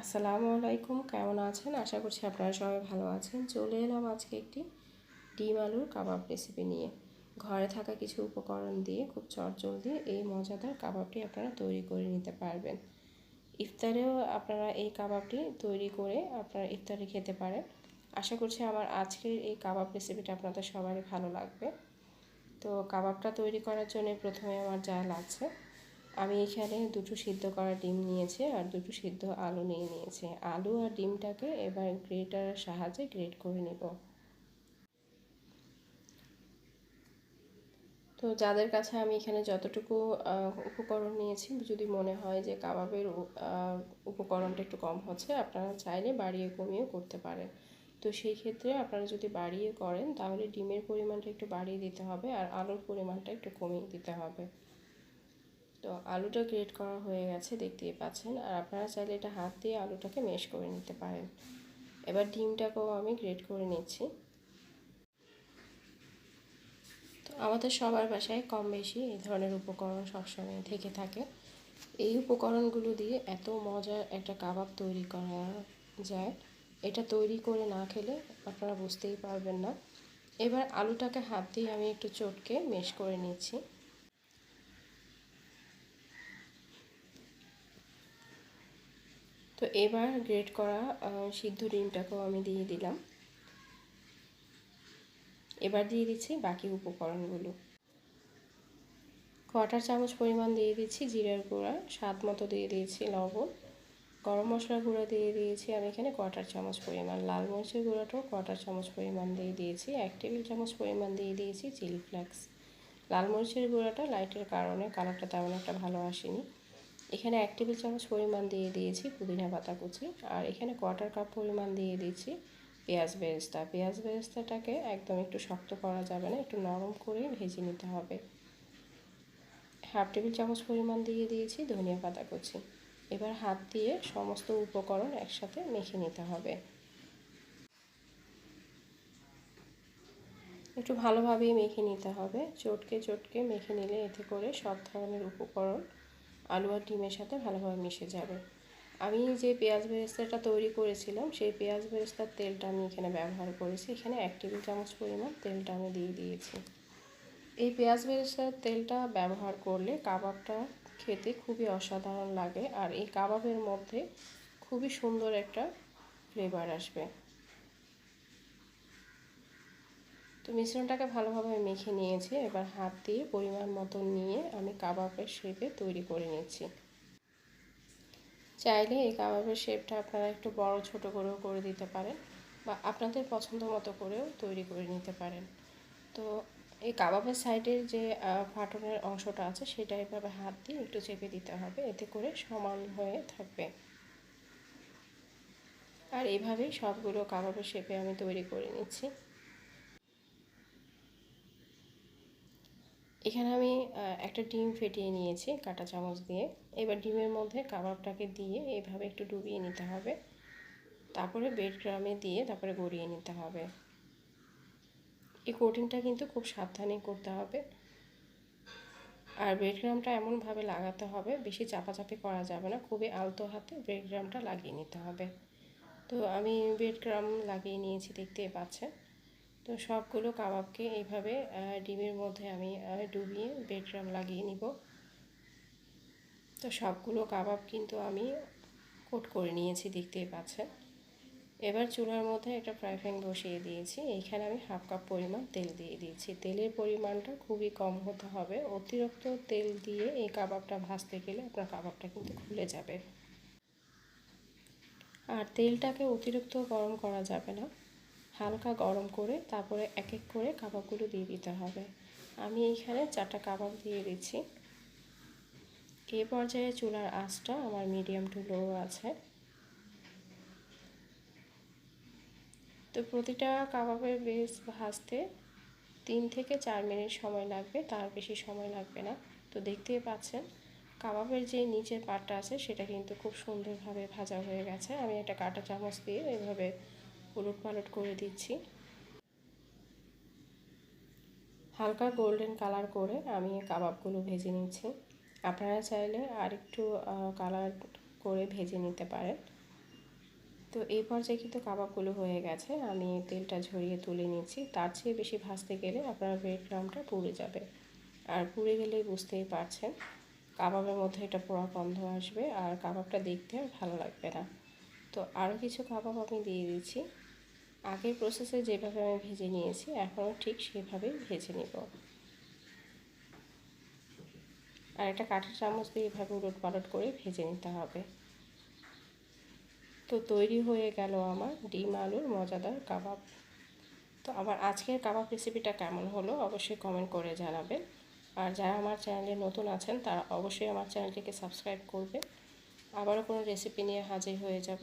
আসসালামু আলাইকুম, কেমন আছেন? আশা করছি আপনারা সবাই ভালো আছেন। চলে এলাম আজকে একটি ডিম আলুর কাবাব রেসিপি নিয়ে। ঘরে থাকা কিছু উপকরণ দিয়ে, খুব চটজলদি এই মজাদার কাবাবটি আপনারা তৈরি করে নিতে পারবেন। ইফতারেও আপনারা এই কাবাবটি তৈরি করে আপনারা ইফতারে খেতে পারেন। আশা করছি আমার আজকের এই কাবাব রেসিপিটা আপনাদের সবারই ভালো লাগবে। তো কাবাবটা তৈরি করার জন্য প্রথমে আমার যা লাগছে আমি এখানে দুটো সিদ্ধ করা ডিম নিয়েছি আর দুটো সিদ্ধ আলু নিয়ে নিয়েছি। আলু আর ডিমটাকে এবার গ্রেটারের সাহায্যে গ্রেট করে নেব। তো যাদের কাছে আমি এখানে যতটুকু উপকরণ নিয়েছি, যদি মনে হয় যে কাবাবের উপকরণটা একটু কম হচ্ছে, আপনারা চাইলে বাড়িয়ে কমিয়ে করতে পারেন। তো সেই ক্ষেত্রে আপনারা যদি বাড়িয়ে করেন, তাহলে ডিমের পরিমাণটা একটু বাড়িয়ে দিতে হবে আর আলুর পরিমাণটা একটু কমিয়ে দিতে হবে। তো আলুটা গ্রেট করা হয়ে গেছে, দেখতেই পাচ্ছেন। আর আপনারা চাইলে এটা হাত দিয়ে আলুটাকে মেশ করে নিতে পারেন। এবার ডিমটাকেও আমি গ্রেট করে নিচ্ছি। তো আমাদের সবার বাসায় কম বেশি এই ধরনের উপকরণ সবসময় থেকে থাকে। এই উপকরণগুলো দিয়ে এত মজার একটা কাবাব তৈরি করা যায়। এটা তৈরি করে না খেলে আপনারা বুঝতেই পারবেন না। এবার আলুটাকে হাত দিয়ে আমি একটু চটকে মেশ করে নিচ্ছি। তো এবার গ্রেট করা সিদ্ধ ডিমটাকেও আমি দিয়ে দিলাম। এবার দিয়ে দিচ্ছি বাকি উপকরণগুলো। কটার চামচ পরিমাণ দিয়ে দিচ্ছি জিরার গুঁড়া, স্বাদ মতো দিয়ে দিয়েছি লবণ। গরম মশলার গুঁড়া দিয়ে দিয়েছি আমি এখানে কটার চামচ পরিমাণ। লাল মরিচের গুঁড়াটাও কটার চামচ পরিমাণ দিয়ে দিয়েছি। এক টেবিল চামচ পরিমাণ দিয়ে দিয়েছি চিলি ফ্লেক্স। লাল মরিচের গুঁড়াটা লাইটের কারণে কালারটা তেমন একটা ভালো আসেনি। এখানে এক টেবিল চামচ পরিমাণ দিয়ে দিয়েছি পুদিনা পাতা কুচি। আর এখানে কোয়ার্টার কাপ পরিমাণ দিয়ে দিয়েছি পেঁয়াজ বেরেস্তা। পেঁয়াজ বেরেস্তাটাকে একদম একটু শক্ত করা যাবে না, একটু নরম করে ভেজে নিতে হবে। হাফ টেবিল চামচ পরিমাণ দিয়ে দিয়েছি ধনিয়া পাতা কুচি। এবার হাত দিয়ে সমস্ত উপকরণ একসাথে মেখে নিতে হবে। একটু ভালোভাবেই মেখে নিতে হবে। চটকে চটকে মেখে নিলে এতে করে সব ধরনের উপকরণ আলু আর ডিমের সাথে ভালোভাবে মিশে যাবে। আমি যে পেঁয়াজ বেরেস্তাটা তৈরি করেছিলাম, সেই পেঁয়াজ বেরেস্তার তেলটা আমি এখানে ব্যবহার করেছি। এখানে এক টেবিল চামচ পরিমাণ তেলটা আমি দিয়ে দিয়েছি। এই পেঁয়াজ বেরেস্তার তেলটা ব্যবহার করলে কাবাবটা খেতে খুবই অসাধারণ লাগে, আর এই কাবাবের মধ্যে খুবই সুন্দর একটা ফ্লেভার আসবে। তো মিশ্রণটাকে ভালোভাবে মেখে নিয়েছি। এবার হাত দিয়ে পরিমাণ মতো নিয়ে আমি কাবাবের শেপে তৈরি করে নিচ্ছি। চাইলে এই কাবাবের শেপটা আপনারা একটু বড়, ছোট করেও করে দিতে পারেন বা আপনাদের পছন্দ মতো করেও তৈরি করে নিতে পারেন। তো এই কাবাবের সাইডের যে ফাটনের অংশটা আছে সেটা এভাবে হাত দিয়ে একটু চেপে দিতে হবে। এতে করে সমান হয়ে থাকবে। আর এভাবেই সবগুলো কাবাবের শেপে আমি তৈরি করে নিচ্ছি। এখানে আমি একটা ডিম ফেটিয়ে নিয়েছি কাটা চামচ দিয়ে। এবার ডিমের মধ্যে কাবাবটাকে দিয়ে এভাবে একটু ডুবিয়ে নিতে হবে। তারপরে বেড গ্রামে দিয়ে তারপরে গড়িয়ে নিতে হবে। এই কোটিংটা কিন্তু খুব সাবধানে করতে হবে। আর ব্রেড গ্রামটা এমনভাবে লাগাতে হবে, বেশি চাপাচাপি করা যাবে না, খুবই আলতো হাতে ব্রেড গ্রামটা লাগিয়ে নিতে হবে। তো আমি ব্রেড গ্রাম লাগিয়ে নিয়েছি দেখতে পাচ্ছেন। তো সবগুলো কাবাবকে এইভাবে ডিমের মধ্যে আমি ডুবিয়ে বেডরাম লাগিয়ে নিব। তো সবগুলো কাবাব কিন্তু আমি কোট করে নিয়েছি, দেখতেই পাচ্ছেন। এবার চুলার মধ্যে একটা ফ্রাই প্যান বসিয়ে দিয়েছি। এইখানে আমি হাফ কাপ পরিমাণ তেল দিয়ে দিয়েছি। তেলের পরিমাণটা খুবই কম হতে হবে। অতিরিক্ত তেল দিয়ে এই কাবাবটা ভাজতে গেলে আপনার কাবাবটা কিন্তু খুলে যাবে। আর তেলটাকে অতিরিক্ত গরম করা যাবে না। হালকা গরম করে তারপরে এক এক করে কাবাবগুলো দিয়ে দিতে হবে। আমি এইখানে চারটা কাবাব দিয়ে দিচ্ছি। এই পর্যায়ে চুলার আঁচটা আমার মিডিয়াম টু লো আছে। তো প্রতিটা কাবাবের বেশ ভাজতে তিন থেকে চার মিনিট সময় লাগবে, তার বেশি সময় লাগবে না। তো দেখতেই পাচ্ছেন, কাবাবের যে নিচের পাটটা আছে, সেটা কিন্তু খুব সুন্দরভাবে ভাজা হয়ে গেছে। আমি একটা কাটা চামচ দিয়ে এভাবে উলট পালট করে দিচ্ছি। হালকা গোল্ডেন কালার করে আমি কাবাবগুলো ভেজে নিচ্ছি। আপনারা চাইলে আর একটু কালার করে ভেজে নিতে পারেন। তো এই পর্যায়ে কিন্তু কাবাবগুলো হয়ে গেছে। আমি তেলটা ঝরিয়ে তুলে নিচ্ছি। তার চেয়ে বেশি ভাজতে গেলে আপনার ব্রেড ক্রামটা পুড়ে যাবে। আর পুড়ে গেলেই বুঝতেই পারছেন, কাবাবের মধ্যে এটা পোড়া গন্ধ আসবে। আর কাবাবটা দেখতে আর ভালো লাগবে না। তো আরও কিছু কাবাব আমি দিয়ে দিচ্ছি। আগের প্রসেসে যেভাবে আমি ভেজে নিয়েছি, এখনও ঠিক সেভাবেই ভেজে নিব। আর একটা কাঠের চামচ দিয়ে এভাবে উলট পালট করে ভেজে নিতে হবে। তো তৈরি হয়ে গেল আমার ডিম আলুর মজাদার কাবাব। তো আমার আজকের কাবাব রেসিপিটা কেমন হলো অবশ্যই কমেন্ট করে জানাবেন। আর যারা আমার চ্যানেলে নতুন আছেন, তারা অবশ্যই আমার চ্যানেলটিকে সাবস্ক্রাইব করবে আবারও কোনো রেসিপি নিয়ে হাজির হয়ে যাব।